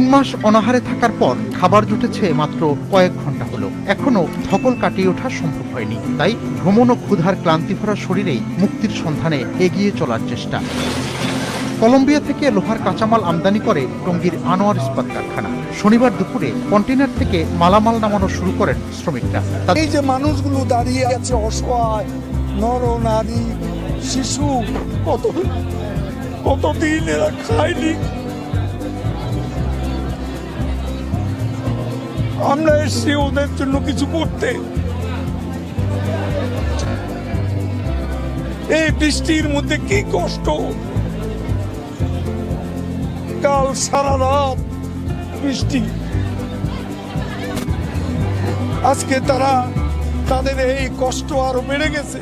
মাস অনাহারে থাকার পর খাবার জুটেছে মাত্র কয়েক ঘণ্টা হলো। এখনও ধকল কাটিয়ে ওঠা সম্ভব হয়নি। তাই ভ্রমণ ও ক্ষুধার ক্লান্তি ভরা শরীরেই মুক্তির সন্ধানে এগিয়ে চলার চেষ্টা। কলম্বিয়া থেকে লোহার কাঁচামাল আমদানি করে টঙ্গীর আনোয়ার ইস্পাত কারখানা। শনিবার দুপুরে কন্টেনার থেকে মালামাল নামানো শুরু করেন শ্রমিকরা। এই যে মানুষগুলো দাঁড়িয়ে আছে অসহায়, নর, নারী, শিশু, কত কতদিন এরা খায়নি? আমরা এসছি ওদের জন্য কিছু করতে। এই বৃষ্টির মধ্যে কি কষ্ট? কাল সারা রাত বৃষ্টি। আজকে তারা তাদের এই কষ্ট আরও বেড়ে গেছে।